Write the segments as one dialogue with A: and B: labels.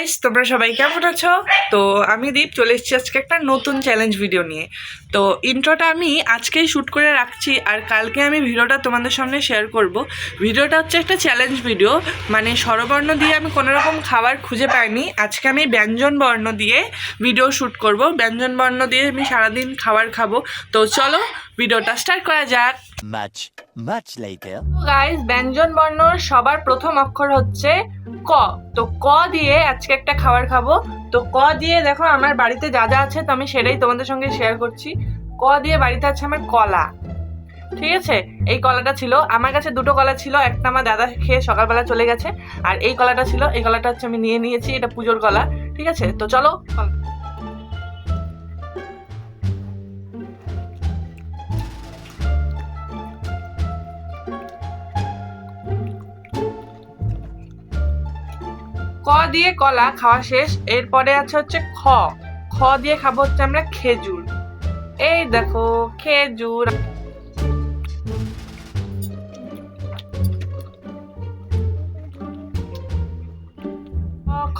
A: Guys তোমরা সবাই কেমন আছো? তো আমি দীপ চলে এসেছি আজকে একটা নতুন চ্যালেঞ্জ ভিডিও নিয়ে। তো ইন্ট্রোটা আমি আজকেই শ্যুট করে রাখছি আর কালকে আমি ভিডিওটা তোমাদের সামনে শেয়ার করব। ভিডিওটা হচ্ছে একটা চ্যালেঞ্জ ভিডিও মানে স্বরবর্ণ দিয়ে আমি কোনো রকম খাবার খুঁজে পাইনি। আজকে আমি ব্যঞ্জন বর্ণ দিয়ে ভিডিও শ্যুট করব। ব্যঞ্জন বর্ণ দিয়ে আমি সারাদিন খাবার খাব। তো চলো ভিডিওটা স্টার্ট করা যাক. গাইস ব্যঞ্জন বর্ণর সবার প্রথম অক্ষর হচ্ছে ক। তো ক দিয়ে আজকে একটা খাবার খাব। তো ক দিয়ে দেখো আমার বাড়িতে যা যা আছে তো আমি সেটাই তোমাদের সঙ্গে শেয়ার করছি। ক দিয়ে বাড়িতে আছে আমার কলা। ঠিক আছে? এই কলাটা ছিল, আমার কাছে দুটো কলা ছিল, একটা আমার দাদা খেয়ে সকালবেলা চলে গেছে। আর এই কলাটা ছিল, এই কলাটা হচ্ছে আমি নিয়ে নিয়েছি, এটা পুজোর কলা। ঠিক আছে? তো চলো ক দিয়ে কলা খাওয়া শেষ, এরপরে আছে হচ্ছে খ। খ দিয়ে খাব হচ্ছে আমরা খেজুর। এই দেখো, খেজুর।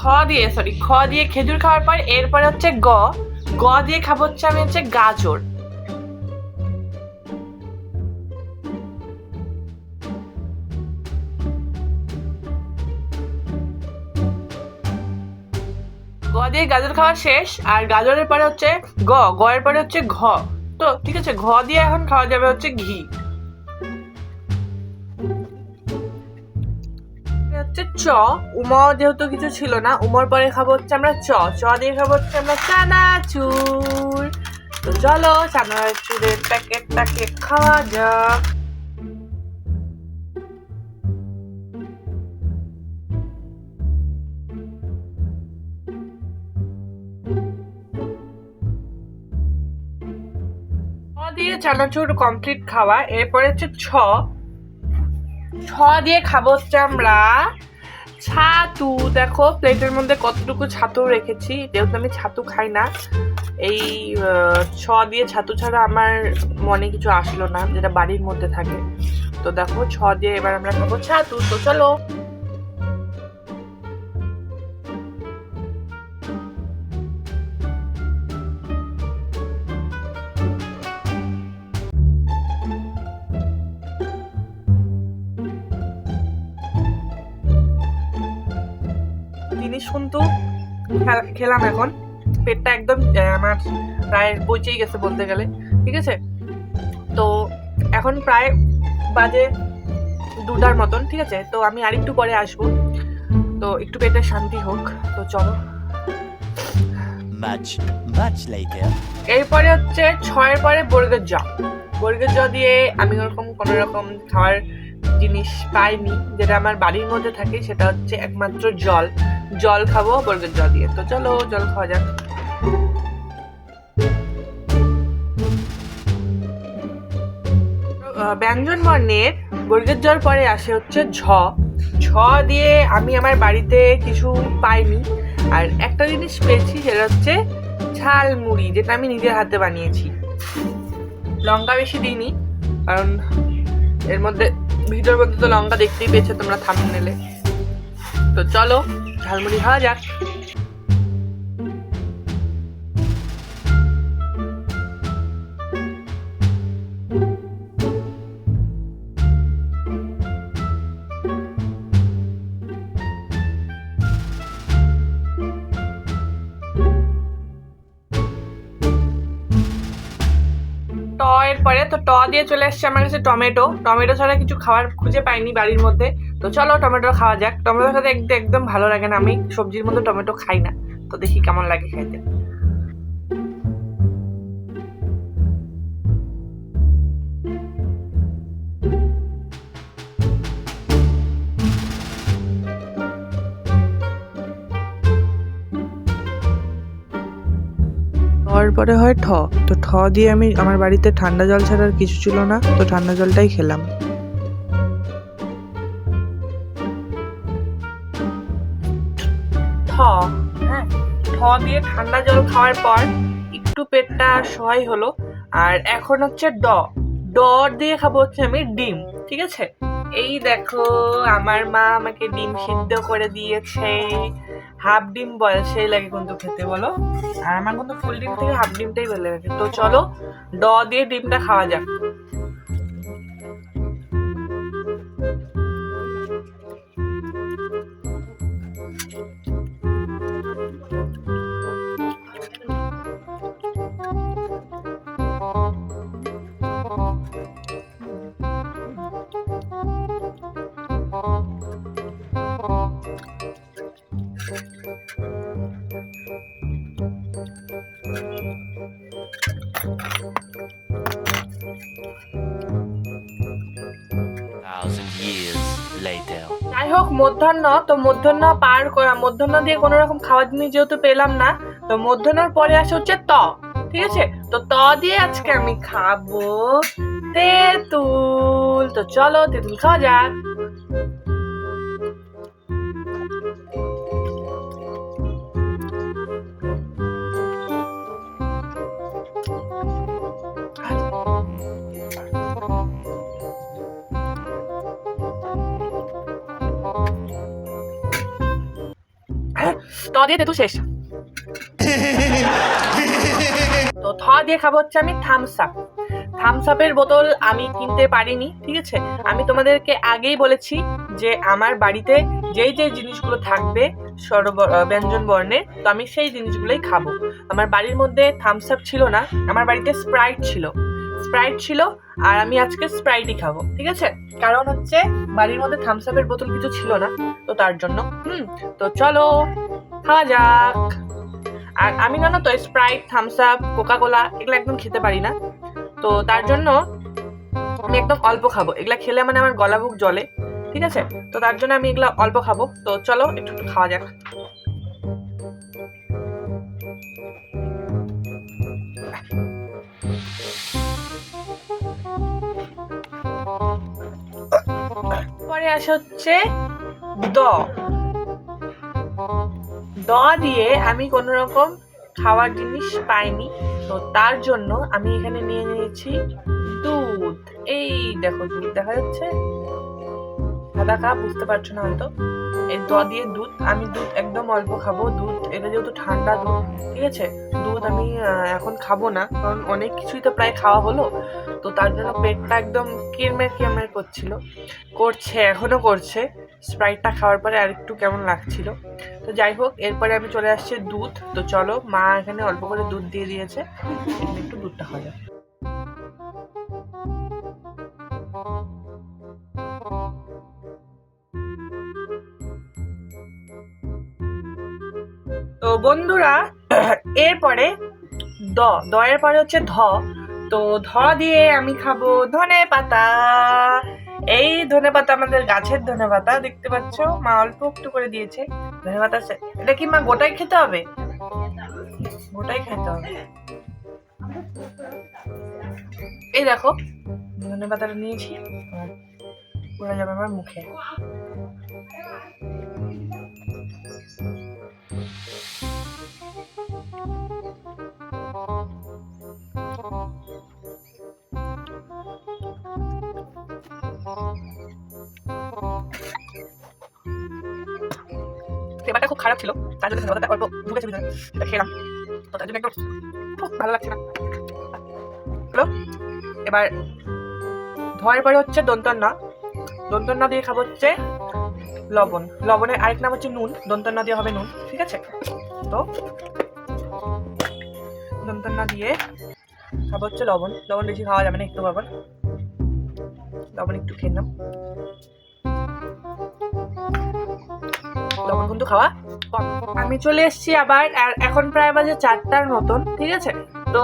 A: খ দিয়ে সরি খ দিয়ে খেজুর খাওয়ার পর এরপরে হচ্ছে গ। গ দিয়ে খাব হচ্ছে আমি হচ্ছে গাজর। দিয়ে গাজর খাওয়া শেষ, আর গাজরের পরে হচ্ছে গ গ এর পরে হচ্ছে ঘ। তো ঠিক আছে, ঘ দিয়ে এখন খাওয়া যাবে হচ্ছে ঘি। হচ্ছে চ। উমা যেহেতু কিছু ছিল না, উমর পরে খাব হচ্ছে আমরা চ। চ দিয়ে খাব হচ্ছে আমরা চানাচুর তো চলো চানাচুরের প্যাকেটটাকে খাওয়া যাক। চানাচুর কমপ্লিট খাওয়া। এরপরে হচ্ছে ছ। ছ দিয়ে খাব হচ্ছে আমরা ছাতু। দেখো, প্লেটের মধ্যে কতটুকু ছাতু রেখেছি। যেহেতু আমি ছাতু খাই না, এই ছ দিয়ে ছাতু ছাড়া আমার মনে কিছু আসলো না, যেটা বাড়ির মধ্যে থাকে। তো দেখো, ছ দিয়ে এবার আমরা খাব ছাতু। তো চলো। খেলাম এখন। পেটটা একদম আমার প্রায় পচেই গেছে বলতে গেলে ঠিক আছে? তো এখন প্রায় বাজে দুটার মতন ঠিক আছে? তো আমি আরেকটু পরে আসব। তো একটু পেটে শান্তি হোক তো চলো।
B: Much, much later.
A: এরপরে হচ্ছে ছয়ের পরে বর্গের জ। বর্গের জ দিয়ে আমি ওরকম কোনো রকম খাওয়ার জিনিস পাইনি যেটা আমার বাড়ির মধ্যে থাকে সেটা হচ্ছে একমাত্র জল। জল খাব বর্গের জল দিয়ে। তো চলো, জল খাওয়া যাক। ব্যঞ্জন বর্ণের বর্গের জল পরে আসে হচ্ছে ঝ। ঝ দিয়ে আমি আমার বাড়িতে কিছু পাইনি। আর একটা জিনিস পেয়েছি, সেটা হচ্ছে ঝাল মুড়ি যেটা আমি নিজের হাতে বানিয়েছি। লঙ্কা বেশি দিইনি, কারণ এর মধ্যে ভিডিওর মধ্যে তো লঙ্কা দেখতেই পেয়েছ তোমরা থামনেলে তো চলো ঝালমুড়ি খাওয়া যাক। এর পরে তো ট দিয়ে চলে আসছে আমার কাছে টমেটো। টমেটো ছাড়া কিছু খাবার খুঁজে পাইনি বাড়ির মধ্যে। তো চলো টমেটো খাওয়া যাক। টমেটোর সাথে একদম একদম ভালো লাগে না। আমি সবজির মধ্যে টমেটো খাই না। তো দেখি কেমন লাগে খাইতে তারপরে হয় ঠ। তো ঠ দিয়ে আমি আমার বাড়িতে ঠান্ডা জল ছাড়া আর কিছু ছিল না। তো ঠান্ডা জলটাই খেলাম। ঠান্ডা জল খাওয়ার পর একটু পেটটা সহায় হলো। আর এখন হচ্ছে ড। ড দিয়ে খাব হচ্ছে আমি ডিম, ঠিক আছে? এই দেখো, আমার মা আমাকে ডিম সিদ্ধ করে দিয়েছে। হাফ ডিম বয়স সেই লাগে কিন্তু খেতে, বলো? আর আমার কিন্তু ফুল ডিম থেকে হাফ ডিমটাই ভালো লাগে। তো চলো, ড দিয়ে ডিমটা খাওয়া যাক। মধ্যাহ্ন, তো মধ্যাহ্ন পার করা। মধ্যাহ্ন দিয়ে কোনো রকম খাওয়ার জিনিস যেহেতু পেলাম না, তো মধ্যাহ্নর পরে আসে হচ্ছে ত, ঠিক আছে? তো ত দিয়ে আজকে আমি খাব তেঁতুল। তো চলো, তেঁতুল খাওয়া যাক। দিয়ে তেঁতুল শেষ। তো থ দিয়ে খাব হচ্ছে আমি থামস আপ থামস আপের বোতল আমি কিনতে পারিনি, ঠিক আছে? আমি তোমাদেরকে আগেই বলেছি যে আমার বাড়িতে যেই যেই জিনিসগুলো থাকবে সর্ব ব্যঞ্জন বর্ণে, তো আমি সেই জিনিসগুলোই খাব। আমার বাড়ির মধ্যে থামস আপ ছিল না, আমার বাড়িতে স্প্রাইট ছিল। স্প্রাইট ছিল, আর আমি আজকে স্প্রাইটই খাব, ঠিক আছে? কারণ হচ্ছে বাড়ির মধ্যে থামস আপের বোতল কিছু ছিল না, তো তার জন্য। হুম, তো চলো, খাওয়া যাক। আর আমি জানো তো Sprite Thums Up Coca Cola এগুলো একদম খেতে পারি না। তো তার জন্য আমি একদম অল্প খাব। এগুলা খেলে মানে আমার গলা বুক জলে ঠিক আছে? তো তার জন্য আমি এগুলা অল্প খাব। তো চলো, একটু খাওয়া যাক। পরে আসা হচ্ছে দ। দ দিয়ে আমি কোনো রকম খাওয়ার জিনিস পাইনি, তো তার জন্য আমি এখানে নিয়ে নিয়েছি দুধ। এই দেখো দুধ দেখা যাচ্ছে। সাদা কাপ বুঝতে পারছ না হয়তো? এই দ দিয়ে দুধ, আমি দুধ একদম অল্প খাব। দুধ, এটা যেহেতু ঠান্ডা দুধ, ঠিক আছে? দুধ আমি এখন খাব না, কারণ অনেক কিছুই তো প্রায় খাওয়া হলো। তো তার জন্য পেটটা একদম কিরমের কিরমের করছিল। করছে, এখনও করছে। স্প্রাইটটা খাওয়ার পরে আর একটু কেমন লাগছিল। তো যাই হোক, এরপরে আমি চলে আসছি দুধ। তো চলো, মা এখানে অল্প করে দুধ দিয়ে দিয়েছে। একটু দুধটা খাওয়া বন্ধুরা, এরপরে দ। দ এর পরে হচ্ছে ধ। তো ধ দিয়ে আমি খাব ধনে পাতা। এই ধনে পাতা আমাদের গাছের ধনে পাতা, দেখতে পাচ্ছ? মা অল্প একটু করে দিয়েছে। ধনে পাতা এটা কি মা গোটাই খেতে হবে? গোটাই খেতে হবে। এই দেখো, ধনে পাতাটা নিয়েছি। যাবে আমার মুখে। ফ্লেভারটা খুব খারাপ ছিল, তার জন্য ধনে অল্প ঢুকেছে ভিতরে সেটা খেলাম তো তার জন্য একদম খুব ভালো লাগছে না। হলো এবার ধোয়ার পরে হচ্ছে দন্তন্য দন্তন্য দিয়ে খাব হচ্ছে লবণ। লবণের আরেক নাম হচ্ছে নুন দন্তন্য দিয়ে হবে নুন, ঠিক আছে? তো দন্তন্য দিয়ে খাব হচ্ছে লবণ। লবণ বেশি খাওয়া যাবে না একটু লবণ। লবণ একটু খেয়ে লবণ কিন্তু খাওয়া আমি চলে এসেছি আবার এখন প্রায় বাজে চারটার মতন, ঠিক আছে? তো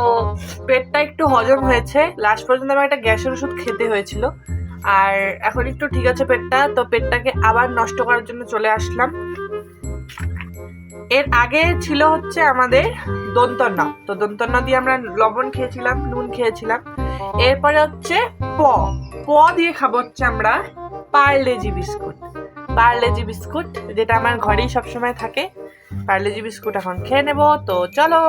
A: পেটটা একটু হজম হয়েছে। লাস্ট পর্যন্ত আমার একটা গ্যাসের ওষুধ খেতে হয়েছিল। আর এখন একটু ঠিক আছে পেটটা, তো পেটটাকে আবার নষ্ট করার জন্য চলে আসলাম। এর আগে ছিল হচ্ছে আমাদের দন্তন্য তো দন্তন্য দিয়ে আমরা লবণ খেয়েছিলাম, নুন খেয়েছিলাম। এরপরে হচ্ছে প। প দিয়ে খাব হচ্ছে আমরা পার্লেজি বিস্কুট। পার্লেজি বিস্কুট যেটা আমার ঘরেই সবসময় থাকে। পার্লেজি বিস্কুট এখন খেয়ে নেব তো চলো।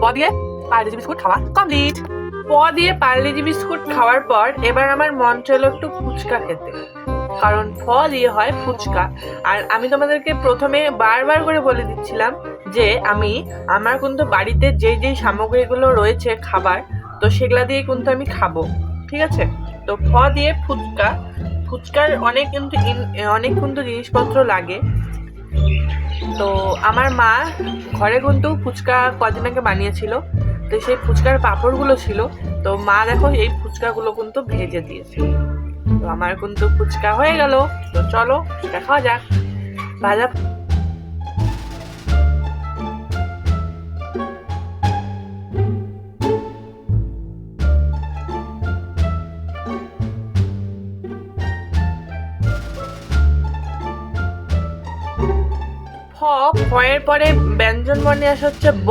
A: প দিয়ে পার্লেজি বিস্কুট খাওয়া কমপ্লিট প দিয়ে পার্লেজি বিস্কুট খাওয়ার পর এবার আমার মন চলো একটু ফুচকা খেতে। কারণ ফ দিয়ে হয় ফুচকা। আর আমি তোমাদেরকে প্রথমে বারবার করে বলে দিচ্ছিলাম যে আমি, আমার কিন্তু বাড়িতে যে যে সামগ্রীগুলো রয়েছে খাবার, তো সেগুলা দিয়ে কিন্তু আমি খাব। ঠিক আছে? তো ফ দিয়ে ফুচকা, ফুচকার অনেক কিন্তু অনেক কিন্তু জিনিসপত্র লাগে। তো আমার মা ঘরে কিন্তু ফুচকা কদিন আগে বানিয়েছিল। তো সেই ফুচকার পাঁপড়গুলো ছিল। তো মা দেখো এই ফুচকাগুলো কিন্তু ভেজে দিয়েছে। তো আমার কিন্তু ফুচকা হয়ে গেল। তো চলো, ফুচকা খাওয়া যাক। ভাজা ফ ফয়ের পরে ব্যঞ্জন বর্ণে আসে হচ্ছে ব।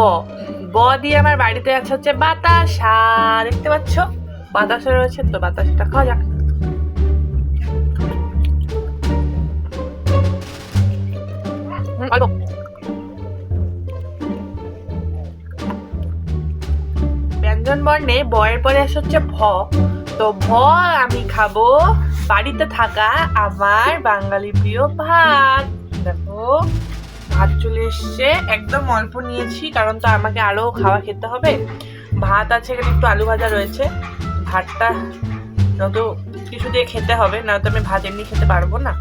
A: ব দিয়ে আমার বাড়িতে আছে হচ্ছে বাতাসা। দেখতে পাচ্ছ? বাতাসা রয়েছে তো বাতাসাটা খাওয়া যাক। ব্যঞ্জন বর্ণে বয়ের পরে আসে হচ্ছে ভ। তো ভ আমি খাব বাড়িতে থাকা আমার বাঙালি প্রিয় ভাত। দেখো। ভাত চলে এসছে। একদম অল্প নিয়েছি, কারণ তো আমাকে আরও খাওয়া খেতে হবে। ভাত আছে, এখানে একটু আলু ভাজা রয়েছে। ভাতটা যত কিছু দিয়ে খেতে হবে না তো আমি ভাত এমনি খেতে পারব না।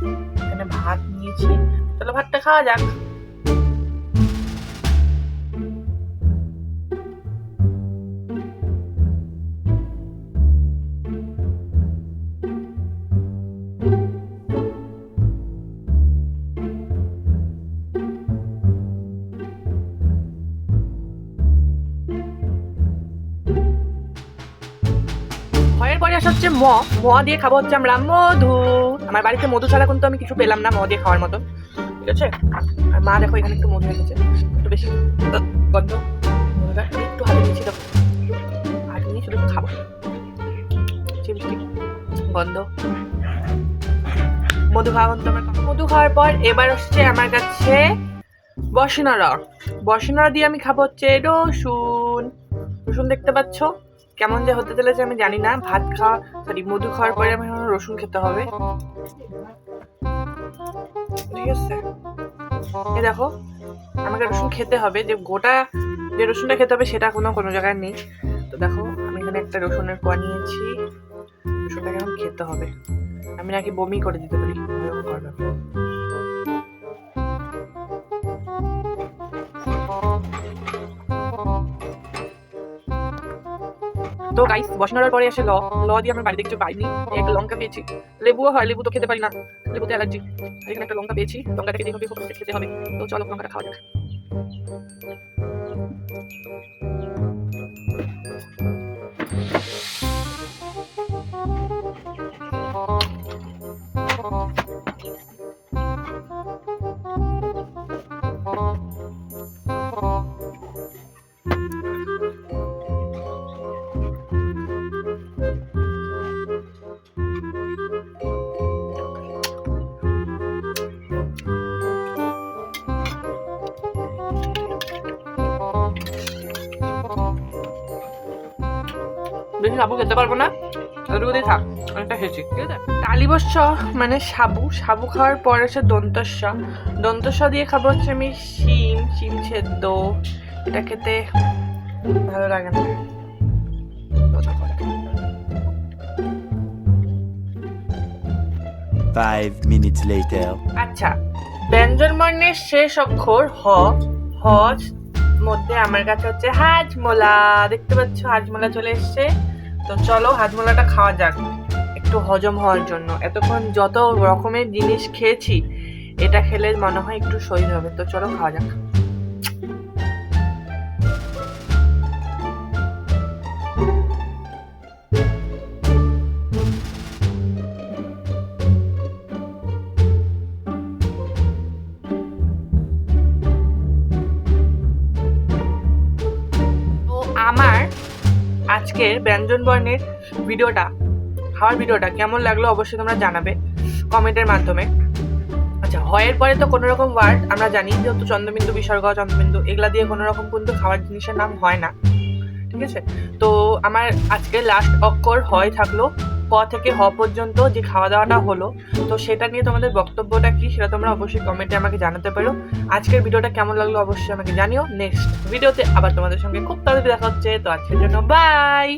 A: এখানে ভাত নিয়েছি। তাহলে ভাতটা খাওয়া যাক। আসা হচ্ছে ম। ম দিয়ে খাব হচ্ছে আমরা মধু। আমার বাড়িতে মধু ছাড়া কিন্তু আমি কিছু পেলাম না ম দিয়ে খাওয়ার মতো। ঠিক আছে? আর মা দেখো এখানে একটু মধু রেখেছে একটু বেশি গন্ধ। একটু হাতে নিয়েছি দেখো। হাতে নিয়ে শুধু খাব। গন্ধ। মধু খাওয়া কিন্তু আমার মধু খাওয়ার পর এবার হচ্ছে আমার কাছে বসিনারা। বসিনারা দিয়ে আমি খাব হচ্ছে রসুন। রসুন দেখতে পাচ্ছ? কেমন যে হতে চলেছে আমি জানি না। ভাত খাওয়া সরি মধু খাওয়ার পরে আমি রসুন খেতে হবে। ঠিক আছে। এ দেখো, আমাকে রসুন খেতে হবে। যে গোটা যে রসুনটা খেতে হবে সেটা কোনো কোনো জায়গায় নেই। তো দেখো, আমি এখানে একটা রসুনের কোয়া নিয়েছি। রসুনটাকে এখন খেতে হবে। আমি নাকি বমি করে দিতে পারি। এরকম করবে। তো গাইস বসানোর পরে এসে ল ল দিয়ে আমার বাড়িতে কিছু পাইনি এক লঙ্কা পেয়েছি। লেবুও হয়, লেবু তো খেতে পারি না। লেবুতে অ্যালার্জি এখানে একটা লঙ্কা পেয়েছি। লঙ্কাটাকে যেভাবে হোক খেতে হবে। তো চলো লঙ্কাটা খাওয়া যাক। সাবু খেতে পারব না। এতটুকু দিয়ে থাক অনেকটা খেয়েছি ঠিক আছে? তালিবস্য মানে সাবু সাবু খাওয়ার পর আছে দন্তস্য। দন্তস্য দিয়ে খাব হচ্ছে আমি শিম শিম সেদ্ধ। এটা খেতে ভালো লাগে না।
B: Five minutes later.
A: আচ্ছা ব্যঞ্জন বর্ণের শেষ অক্ষর হ হ মধ্যে আমার কাছে হচ্ছে হাজমোলা। দেখতে পাচ্ছ হাজমোলা চলে এসছে। তো চলো হাজমোলাটা খাওয়া যাক। একটু হজম হওয়ার জন্য। এতক্ষণ যত রকমের জিনিস খেয়েছি, এটা খেলে মনে হয় একটু শরীর হবে। তো চলো খাওয়া যাক। আজকের ব্যঞ্জন বর্ণের ভিডিওটা খাওয়ার ভিডিওটা কেমন লাগল অবশ্যই তোমরা জানাবে কমেন্টের মাধ্যমে। আচ্ছা হয়ের পরে তো কোনো রকম ওয়ার্ড আমরা জানি, যেহেতু চন্দ্রবিন্দু বিসর্গ, চন্দ্রবিন্দু এগুলা দিয়ে কোনো রকম কিন্তু খাওয়ার জিনিসের নাম হয় না, ঠিক আছে? তো আমার আজকে লাস্ট অক্ষর হয় থাকল ক থেকে হ পর্যন্ত যে খাওয়া দাওয়াটা হলো, তো সেটা নিয়ে তোমাদের বক্তব্যটা কি সেটা তোমরা অবশ্যই কমেন্টে আমাকে জানাতে পারো। আজকের ভিডিওটা কেমন লাগল অবশ্যই আমাকে জানিও। নেক্সট ভিডিওতে আবার তোমাদের সঙ্গে খুব তাড়াতাড়ি দেখা হচ্ছে। তো আজকের জন্য বাই